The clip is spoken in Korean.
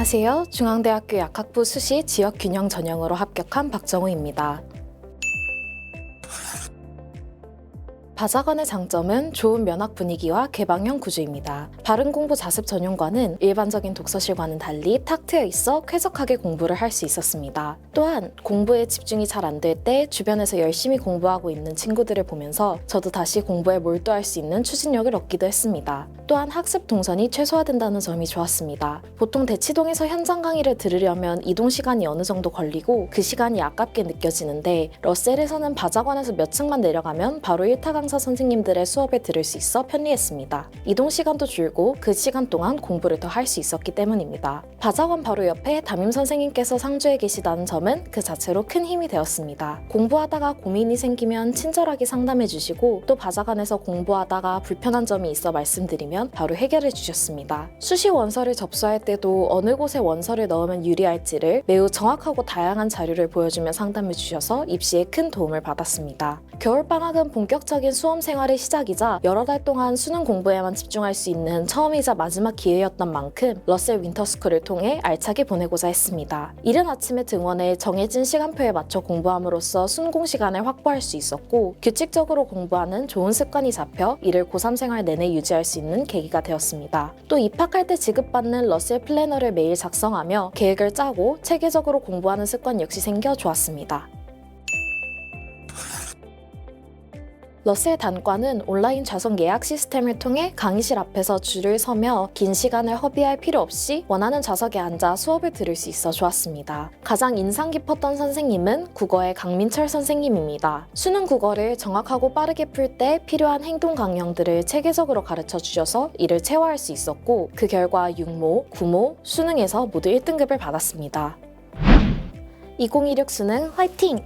안녕하세요. 중앙대학교 약학부 수시 지역균형 전형으로 합격한 박정우입니다. 바자관의 장점은 좋은 면학 분위기와 개방형 구조입니다. 바른 공부 자습 전용과는 일반적인 독서실과는 달리 탁 트여 있어 쾌적하게 공부를 할 수 있었습니다. 또한 공부에 집중이 잘 안 될 때 주변에서 열심히 공부하고 있는 친구들을 보면서 저도 다시 공부에 몰두할 수 있는 추진력을 얻기도 했습니다. 또한 학습 동선이 최소화된다는 점이 좋았습니다. 보통 대치동에서 현장 강의를 들으려면 이동 시간이 어느 정도 걸리고 그 시간이 아깝게 느껴지는데 러셀에서는 바자관에서 몇 층만 내려가면 바로 1타 강사 선생님들의 수업에 들을 수 있어 편리했습니다. 이동 시간도 줄고 그 시간 동안 공부를 더 할 수 있었기 때문입니다. 바자관 바로 옆에 담임 선생님께서 상주해 계시다는 점은 그 자체로 큰 힘이 되었습니다. 공부하다가 고민이 생기면 친절하게 상담해 주시고 또 바자관에서 공부하다가 불편한 점이 있어 말씀드리면 바로 해결해 주셨습니다. 수시 원서를 접수할 때도 어느 곳에 원서를 넣으면 유리할지를 매우 정확하고 다양한 자료를 보여주며 상담해 주셔서 입시에 큰 도움을 받았습니다. 겨울방학은 본격적인 수험 생활의 시작이자 여러 달 동안 수능 공부에만 집중할 수 있는 처음이자 마지막 기회였던 만큼 러셀 윈터스쿨을 통해 알차게 보내고자 했습니다. 이른 아침에 등원해 정해진 시간표에 맞춰 공부함으로써 순공 시간을 확보할 수 있었고 규칙적으로 공부하는 좋은 습관이 잡혀 이를 고3 생활 내내 유지할 수 있는 계기가 되었습니다. 또 입학할 때 지급받는 러셀 플래너를 매일 작성하며 계획을 짜고 체계적으로 공부하는 습관 역시 생겨 좋았습니다. 러셀 단과는 온라인 좌석 예약 시스템을 통해 강의실 앞에서 줄을 서며 긴 시간을 허비할 필요 없이 원하는 좌석에 앉아 수업을 들을 수 있어 좋았습니다. 가장 인상 깊었던 선생님은 국어의 강민철 선생님입니다. 수능 국어를 정확하고 빠르게 풀 때 필요한 행동 강령들을 체계적으로 가르쳐 주셔서 이를 체화할 수 있었고 그 결과 6모, 9모, 수능에서 모두 1등급을 받았습니다. 2016 수능 화이팅!